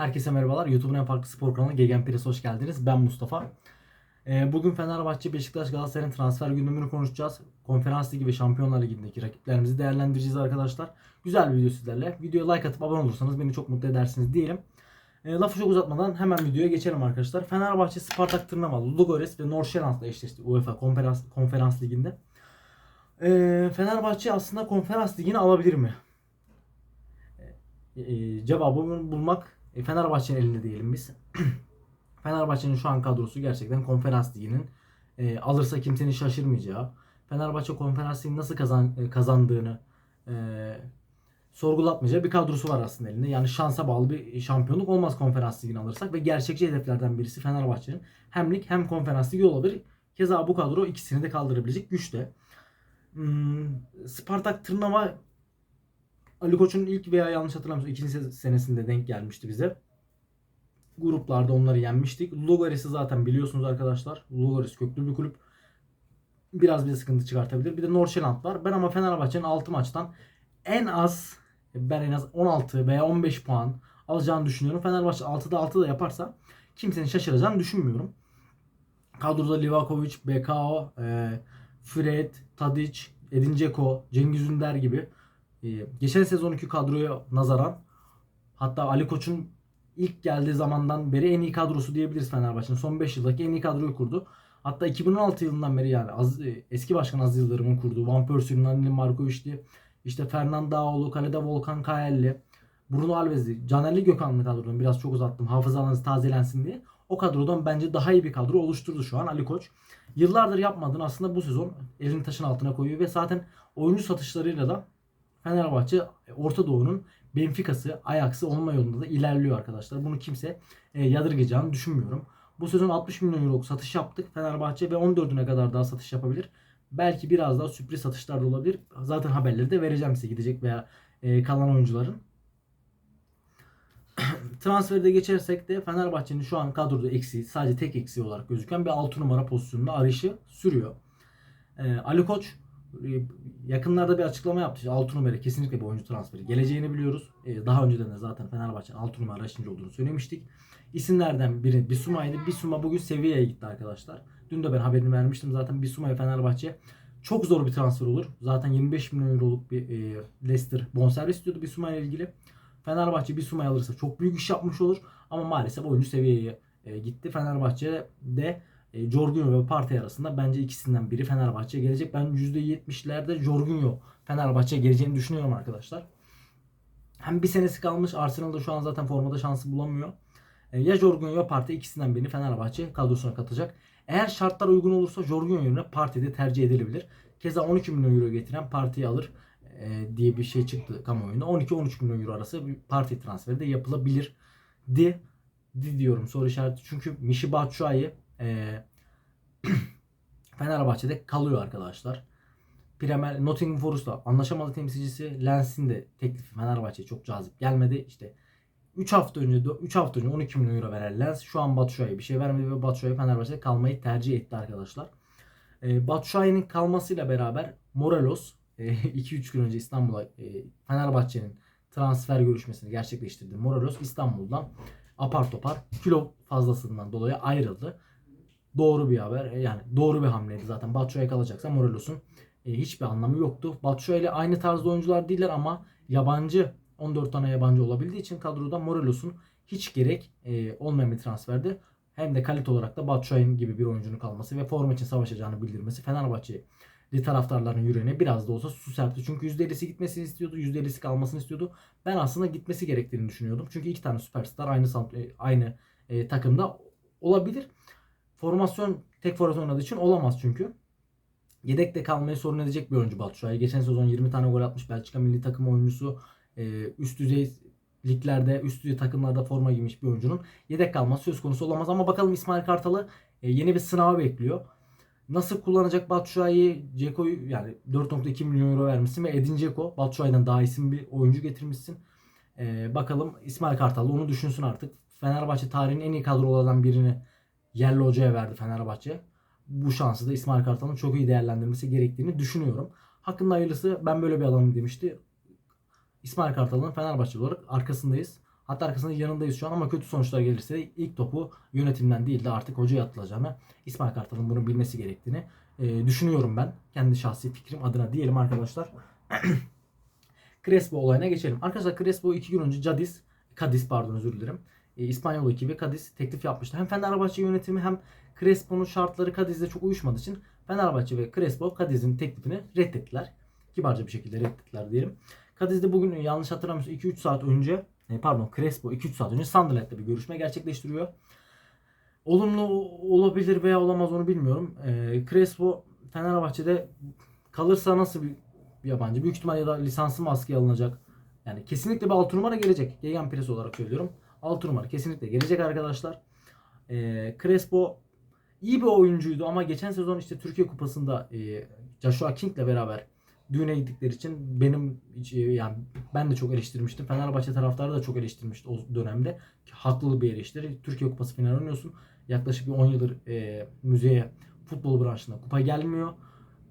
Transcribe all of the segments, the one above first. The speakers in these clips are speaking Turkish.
Herkese merhabalar. YouTube'un en farklı spor kanalı Gegen Pires hoş geldiniz. Ben Mustafa. Ee, bugün Fenerbahçe, Beşiktaş, Galatasaray'ın transfer gündemini konuşacağız. Konferans Ligi ve Şampiyonlar Ligi'ndeki rakiplerimizi değerlendireceğiz arkadaşlar. Güzel bir video sizlerle. Videoya like atıp abone olursanız beni çok mutlu edersiniz diyelim. E, lafı çok uzatmadan hemen videoya geçelim arkadaşlar. Fenerbahçe, Spartak Tırnava, Ludogorets ve Nordsjælland'la eşleşti UEFA Konferans, Konferans Ligi'nde. E, Fenerbahçe aslında Konferans Ligi'ni alabilir mi? E, cevabını bulmak e, Fenerbahçe'nin elinde diyelim biz. Fenerbahçe'nin şu an kadrosu gerçekten Konferans Ligi'nin e, alırsa kimsenin şaşırmayacağı. Fenerbahçe Konferans Ligi'ni nasıl kazan, e, kazandığını e, sorgulatmayacağı bir kadrosu var aslında elinde. Yani şansa bağlı bir şampiyonluk olmaz Konferans Ligi'ni alırsak ve gerçekçi hedeflerden birisi Fenerbahçe'nin hem lig hem Konferans Ligi olabilir. Keza bu kadro ikisini de kaldırabilecek güçte. Hmm, Spartak Tırnava Ali Koç'un ilk veya yanlış hatırlamıyorsam ikinci senesinde denk gelmişti bize. Gruplarda onları yenmiştik. Lugores'i zaten biliyorsunuz arkadaşlar. Lugores köklü bir kulüp. Biraz bize sıkıntı çıkartabilir. Bir de Nordsjælland var. Ben ama Fenerbahçe'nin 6 maçtan en az ben en az 16 veya 15 puan alacağını düşünüyorum. Fenerbahçe 6'da 6 da yaparsa kimsenin şaşıracağını düşünmüyorum. Kadroda Livakovic, BKO, e, Fred, Tadic, Edin Dzeko, Cengiz Ünder gibi geçen sezonki kadroya nazaran hatta Ali Koç'un ilk geldiği zamandan beri en iyi kadrosu diyebiliriz Fenerbahçe'nin. Son 5 yıldaki en iyi kadroyu kurdu. Hatta 2016 yılından beri yani az, eski başkan Aziz Yıldırım'ın kurduğu Van Persie'nin Anilin Markovic'li işte Fernandaoğlu, kalede Volkan Kayelli, Bruno Alves'li, Canerli Gökhan'lı kadrodan biraz çok uzattım hafızalarınız tazelensin diye. O kadrodan bence daha iyi bir kadro oluşturdu şu an Ali Koç. Yıllardır yapmadığını aslında bu sezon elini taşın altına koyuyor ve zaten oyuncu satışlarıyla da Fenerbahçe Orta Doğu'nun Benfica'sı, Ajax'ı olma yolunda da ilerliyor arkadaşlar. Bunu kimse e, yadırgayacağını düşünmüyorum. Bu sezon 60 milyon euro satış yaptık Fenerbahçe ve 14'üne kadar daha satış yapabilir. Belki biraz daha sürpriz satışlar da olabilir. Zaten haberleri de vereceğim size gidecek veya e, kalan oyuncuların. Transferde geçersek de Fenerbahçe'nin şu an kadroda eksiği, sadece tek eksiği olarak gözüken bir 6 numara pozisyonunda arayışı sürüyor. E, Ali Koç e, yakınlarda bir açıklama yaptı. İşte 6 numara kesinlikle bir oyuncu transferi geleceğini biliyoruz. E, daha önceden de zaten Fenerbahçe'nin 6 numara arayışıncı olduğunu söylemiştik. İsimlerden biri Bisuma'ydı. Bisuma bugün seviyeye gitti arkadaşlar. Dün de ben haberini vermiştim zaten Bisuma'ya Fenerbahçe çok zor bir transfer olur. Zaten 25 milyon euroluk bir e, Leicester bonservis istiyordu Bisuma ile ilgili. Fenerbahçe Bisuma'yı alırsa çok büyük iş yapmış olur. Ama maalesef oyuncu seviyeye e, gitti. Fenerbahçe de e, Jorginho ve Partey arasında bence ikisinden biri Fenerbahçe'ye gelecek. Ben %70'lerde Jorginho Fenerbahçe'ye geleceğini düşünüyorum arkadaşlar. Hem bir senesi kalmış Arsenal'da şu an zaten formada şansı bulamıyor. E, ya Jorginho ya Partey ikisinden birini Fenerbahçe kadrosuna katacak. Eğer şartlar uygun olursa Jorginho yerine Partey'de tercih edilebilir. Keza 12 milyon euro getiren Partey'i alır e, diye bir şey çıktı kamuoyunda. 12-13 milyon euro arası bir Partey transferi de yapılabilir di, di diyorum soru işareti. Çünkü Mişi Batshuayi e, Fenerbahçe'de kalıyor arkadaşlar. Premier Nottingham Forest'la anlaşamadı temsilcisi Lens'in de teklifi Fenerbahçe'ye çok cazip gelmedi. İşte 3 hafta önce 3 hafta önce 12 milyon euro veren Lens şu an Batshuayi'ye bir şey vermedi ve Batshuayi Fenerbahçe'de kalmayı tercih etti arkadaşlar. E, Batshuayi'nin kalmasıyla beraber Morelos 2-3 e, gün önce İstanbul'a e, Fenerbahçe'nin transfer görüşmesini gerçekleştirdi. Morelos İstanbul'dan apar topar kilo fazlasından dolayı ayrıldı. Doğru bir haber. E, yani doğru bir hamleydi zaten. Batshuayi kalacaksa Morelos'un e, hiçbir anlamı yoktu. Batshuayi ile aynı tarzda oyuncular değiller ama yabancı 14 tane yabancı olabildiği için kadroda Morelos'un hiç gerek e, olmayan bir transferdi. Hem de kalite olarak da Batshuayi gibi bir oyuncunun kalması ve forma için savaşacağını bildirmesi Fenerbahçe'li taraftarların yüreğine biraz da olsa su serpti. Çünkü %50'si gitmesini istiyordu, %50'si kalmasını istiyordu. Ben aslında gitmesi gerektiğini düşünüyordum. Çünkü iki tane süperstar aynı aynı e, takımda olabilir. Formasyon tek forvet oynadığı için olamaz çünkü. Yedekte kalmayı sorun edecek bir oyuncu Batshuayi. Geçen sezon 20 tane gol atmış Belçika milli takım oyuncusu. Üst düzey liglerde, üst düzey takımlarda forma giymiş bir oyuncunun yedek kalması söz konusu olamaz. Ama bakalım İsmail Kartal'ı yeni bir sınava bekliyor. Nasıl kullanacak Batshuayi, Ceko'yu yani 4.2 milyon euro vermişsin ve Edin Dzeko Batshuayi'den daha isim bir oyuncu getirmişsin. Ee, bakalım İsmail Kartal onu düşünsün artık. Fenerbahçe tarihinin en iyi kadrolardan birini yerli hocaya verdi Fenerbahçe. Bu şansı da İsmail Kartal'ın çok iyi değerlendirmesi gerektiğini düşünüyorum. Hakkında hayırlısı ben böyle bir adamım demişti. İsmail Kartal'ın Fenerbahçe olarak arkasındayız. Hatta arkasında yanındayız şu an ama kötü sonuçlar gelirse ilk topu yönetimden değil de artık hocaya atılacağını İsmail Kartal'ın bunu bilmesi gerektiğini e, düşünüyorum ben. Kendi şahsi fikrim adına diyelim arkadaşlar. Crespo olayına geçelim. Arkadaşlar Crespo iki gün önce Cadiz, Cadiz pardon özür dilerim. E, İspanyol ekibi Cadiz teklif yapmıştı. Hem Fenerbahçe yönetimi hem Crespo'nun şartları Cadiz'le çok uyuşmadığı için Fenerbahçe ve Crespo Cadiz'in teklifini reddettiler. Kibarca bir şekilde reddettiler diyelim. Cadiz'de bugün yanlış hatırlamıyorsam 2-3 saat önce e, pardon Crespo 2-3 saat önce Sunderland'da bir görüşme gerçekleştiriyor. Olumlu olabilir veya olamaz onu bilmiyorum. E, Crespo Fenerbahçe'de kalırsa nasıl bir yabancı? Büyük ihtimal ya da lisansı mı askıya alınacak? Yani kesinlikle bir 6 numara gelecek. Gegen Pires olarak söylüyorum. 6 numara kesinlikle gelecek arkadaşlar. E, Crespo iyi bir oyuncuydu ama geçen sezon işte Türkiye Kupası'nda e, Joshua King'le beraber düğüne gittikleri için benim e, yani ben de çok eleştirmiştim. Fenerbahçe taraftarı da çok eleştirmişti o dönemde. Haklı bir eleştiri. Türkiye Kupası finali oynuyorsun. Yaklaşık bir 10 yıldır e, müzeye futbol branşında kupa gelmiyor.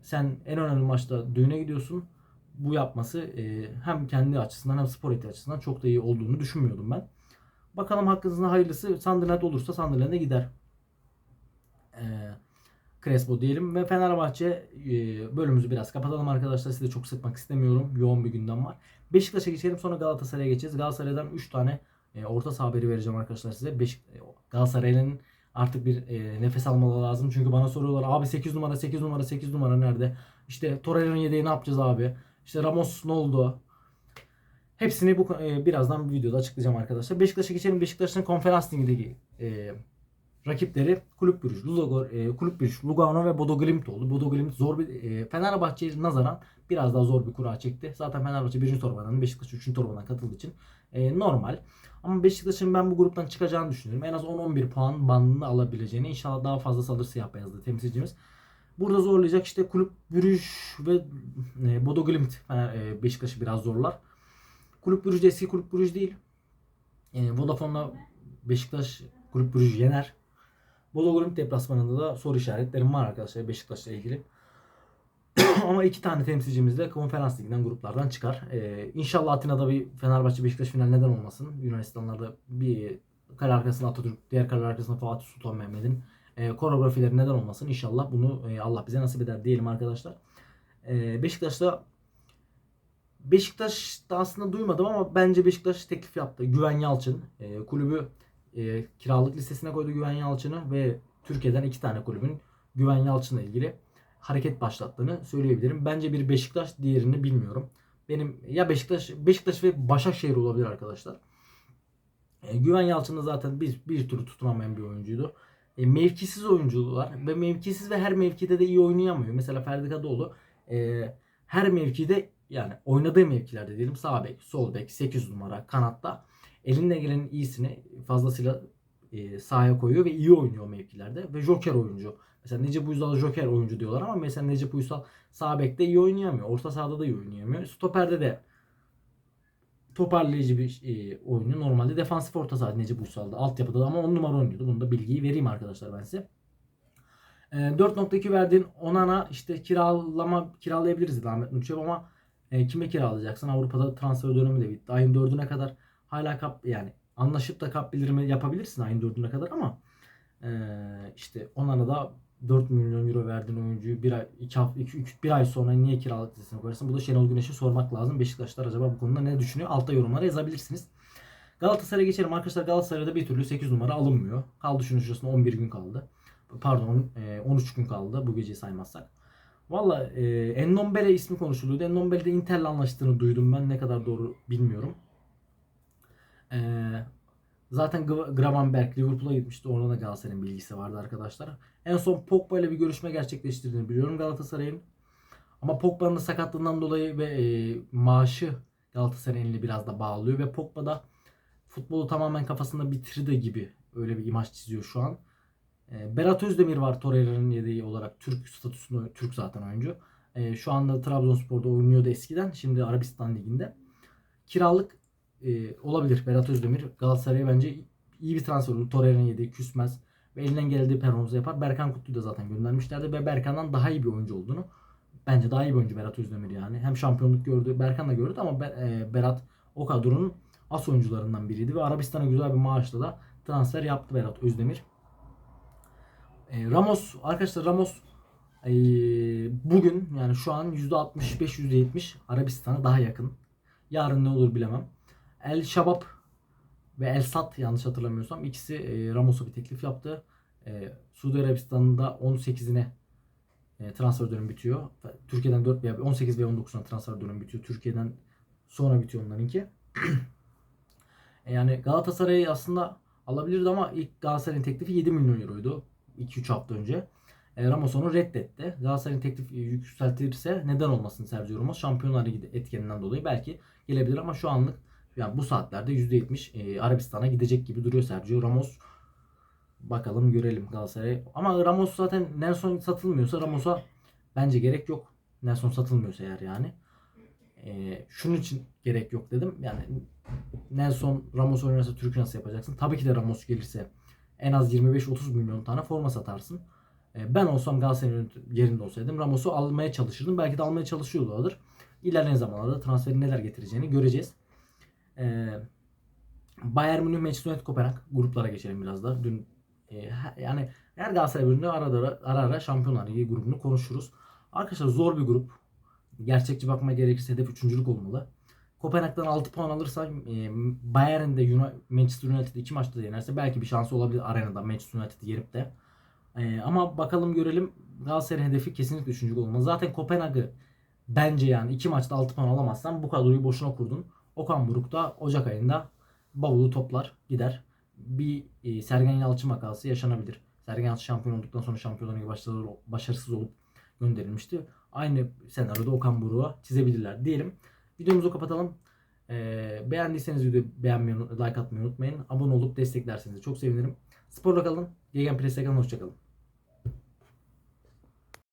Sen en önemli maçta düğüne gidiyorsun. Bu yapması e, hem kendi açısından hem spor eti açısından çok da iyi olduğunu düşünmüyordum ben. Bakalım hakkınızda hayırlısı Sunderland olursa Sunderland'e gider. E, Crespo diyelim ve Fenerbahçe e, bölümümüzü biraz kapatalım arkadaşlar. Sizi çok sıkmak istemiyorum. Yoğun bir gündem var. Beşiktaş'a geçelim sonra Galatasaray'a geçeceğiz. Galatasaray'dan 3 tane e, orta saha haberi vereceğim arkadaşlar size. Beşik, e, Galatasaray'ın artık bir nefes almaları lazım. Çünkü bana soruyorlar abi 8 numara 8 numara 8 numara nerede? İşte Torreira'nın yedeği ne yapacağız abi? İşte Ramos ne oldu? Hepsini bu e, birazdan bir videoda açıklayacağım arkadaşlar. Beşiktaş'a geçelim. Beşiktaş'ın konferans ligindeki e, rakipleri Kulüp Brüj, Lugo, e, Kulüp Brüj, Lugano ve Bodo Glimt oldu. Bodo Glimt zor bir e, Fenerbahçe'ye nazaran biraz daha zor bir kura çekti. Zaten Fenerbahçe 1. torbadan, Beşiktaş 3. torbadan katıldığı için e, normal. Ama Beşiktaş'ın ben bu gruptan çıkacağını düşünüyorum. En az 10-11 puan bandını alabileceğini. İnşallah daha fazlası alır siyah beyazlı temsilcimiz. Burada zorlayacak işte Kulüp Brüj ve e, Bodo Glimt e, Beşiktaş'ı biraz zorlar. Kulüp Brüj de eski Kulüp Brüj değil. E, Vodafone'la Beşiktaş Kulüp Brüj yener. Bodo Glimt deplasmanında da soru işaretlerim var arkadaşlar Beşiktaş'la ilgili. Ama iki tane temsilcimiz de konferans liginden gruplardan çıkar. Ee, inşallah Atina'da bir Fenerbahçe Beşiktaş final neden olmasın. Yunanistanlarda bir kale arkasında Atatürk, diğer kale arkasında Fatih Sultan Mehmet'in e, koreografileri neden olmasın. İnşallah bunu e, Allah bize nasip eder diyelim arkadaşlar. E, Beşiktaş'ta Beşiktaş'ta aslında duymadım ama bence Beşiktaş teklif yaptı. Güven Yalçın e, kulübü e, kiralık listesine koydu Güven Yalçın'ı ve Türkiye'den iki tane kulübün Güven Yalçın'la ilgili hareket başlattığını söyleyebilirim. Bence bir Beşiktaş diğerini bilmiyorum. Benim ya Beşiktaş Beşiktaş ve Başakşehir olabilir arkadaşlar. E, Güven Yalçın da zaten bir, bir türlü tutunamayan bir oyuncuydu. E, mevkisiz oyuncular ve mevkisiz ve her mevkide de iyi oynayamıyor. Mesela Ferdi Kadıoğlu e, her mevkide yani oynadığı mevkilerde diyelim sağ bek, sol bek, 8 numara, kanatta elinde gelenin iyisini fazlasıyla e, sahaya koyuyor ve iyi oynuyor mevkilerde ve joker oyuncu. Mesela Necip Uysal joker oyuncu diyorlar ama mesela Necip Uysal sağ bekte iyi oynayamıyor. Orta sahada da iyi oynayamıyor. Stoperde de toparlayıcı bir e, oyunu. Normalde defansif orta saha Necip Uysal'da. Altyapıda da ama 10 numara oynuyordu. Bunu da bilgiyi vereyim arkadaşlar ben size. E, 4.2 verdiğin Onana işte kiralama kiralayabiliriz Ahmet Nurçev ama e, kime kiralayacaksın? Avrupa'da transfer dönemi de bitti. Ayın 4'üne kadar hala kap yani anlaşıp da kap bildirimi yapabilirsin ayın 4'üne kadar ama e, işte Onana da 4 milyon euro verdiğin oyuncuyu bir ay, iki hafta, iki, üç- bir ay sonra niye kiralık listesine koyarsın? Bu da Şenol Güneş'e sormak lazım. Beşiktaşlar acaba bu konuda ne düşünüyor? Altta yorumlara yazabilirsiniz. Galatasaray'a geçelim arkadaşlar. Galatasaray'da bir türlü 8 numara alınmıyor. Kaldı şurasında 11 gün kaldı. Pardon e, 13 gün kaldı bu geceyi saymazsak. Valla e, Endombele ismi konuşuluyordu. Endombele'de Inter'le anlaştığını duydum ben. Ne kadar doğru bilmiyorum. E, zaten Gra- Gravenberg Liverpool'a gitmişti. Orada da Galatasaray'ın bilgisi vardı arkadaşlar. En son Pogba ile bir görüşme gerçekleştirdiğini biliyorum Galatasaray'ın. Ama Pogba'nın da sakatlığından dolayı ve e, maaşı Galatasaray'ın eli biraz da bağlıyor ve Pogba da futbolu tamamen kafasında bitirdi gibi öyle bir imaj çiziyor şu an. E, Berat Özdemir var Torreira'nın yedeği olarak Türk statüsünde Türk zaten oyuncu. E, şu anda Trabzonspor'da oynuyordu eskiden. Şimdi Arabistan Ligi'nde. Kiralık e, olabilir Berat Özdemir. Galatasaray'a bence iyi bir transfer olur. Torreira'nın yedeği küsmez. Ve elinden geldiği performansı yapar. Berkan Kutlu'yu da zaten göndermişlerdi. Ve Berkan'dan daha iyi bir oyuncu olduğunu. Bence daha iyi bir oyuncu Berat Özdemir yani. Hem şampiyonluk gördü. Berkan da gördü ama e, Berat o kadronun as oyuncularından biriydi ve Arabistan'a güzel bir maaşla da transfer yaptı Berat Özdemir. E, Ramos arkadaşlar Ramos e, bugün yani şu an %65 %70 Arabistan'a daha yakın. Yarın ne olur bilemem. El Şabab ve El Sat yanlış hatırlamıyorsam ikisi e, Ramos'a bir teklif yaptı. E, Suudi Arabistan'da 18'ine e, transfer dönemi bitiyor. Türkiye'den 4 veya 18 veya 19'una transfer dönemi bitiyor. Türkiye'den sonra bitiyor onlarınki. Yani Galatasaray aslında alabilirdi ama ilk Galatasaray'ın teklifi 7 milyon euroydu 2-3 hafta önce. E, Ramos onu reddetti. Galatasaray'ın teklif yükseltirse neden olmasın Sergio Ramos? Şampiyonlar Ligi etkeninden dolayı belki gelebilir ama şu anlık yani bu saatlerde %70 e, Arabistan'a gidecek gibi duruyor Sergio Ramos. Bakalım görelim Galatasaray. Ama Ramos zaten Nelson satılmıyorsa Ramos'a bence gerek yok. Nelson satılmıyorsa eğer yani. E, şunun için gerek yok dedim. Yani Nelson Ramos oynarsa Türk'ü nasıl yapacaksın? Tabii ki de Ramos gelirse en az 25-30 milyon tane forma satarsın. E, ben olsam Galatasaray'ın yerinde olsaydım Ramos'u almaya çalışırdım. Belki de almaya çalışıyorlardır. İlerleyen zamanlarda transferin neler getireceğini göreceğiz. E, Bayern Münih, Manchester United, Kopenhag gruplara geçelim biraz da. Dün e, yani her Galatasaray bölümünde ara ara, ara ara Şampiyonlar Ligi grubunu konuşuruz. Arkadaşlar zor bir grup. Gerçekçi bakma gerekirse hedef üçüncülük olmalı. Kopenhag'dan 6 puan alırsa e, Bayern'de Manchester United 2 maçta yenerse belki bir şansı olabilir arenada Manchester United'i yenip de. E, ama bakalım görelim Galatasaray'ın hedefi kesinlikle üçüncülük olmalı. Zaten Kopenhag'ı bence yani 2 maçta 6 puan alamazsan bu kadroyu boşuna kurdun. Okan Buruk da Ocak ayında bavulu toplar gider. Bir e, Sergen Yalçın vakası yaşanabilir. Sergen Yalçın şampiyon olduktan sonra Şampiyonlar Ligi başarısız olup gönderilmişti. Aynı senaryoda Okan Buruk'a çizebilirler diyelim. Videomuzu kapatalım. Ee, beğendiyseniz videoyu beğenmeyi, like atmayı unutmayın. Abone olup desteklerseniz çok sevinirim. Sporla kalın. Gegen Pres'e kalın. Hoşçakalın.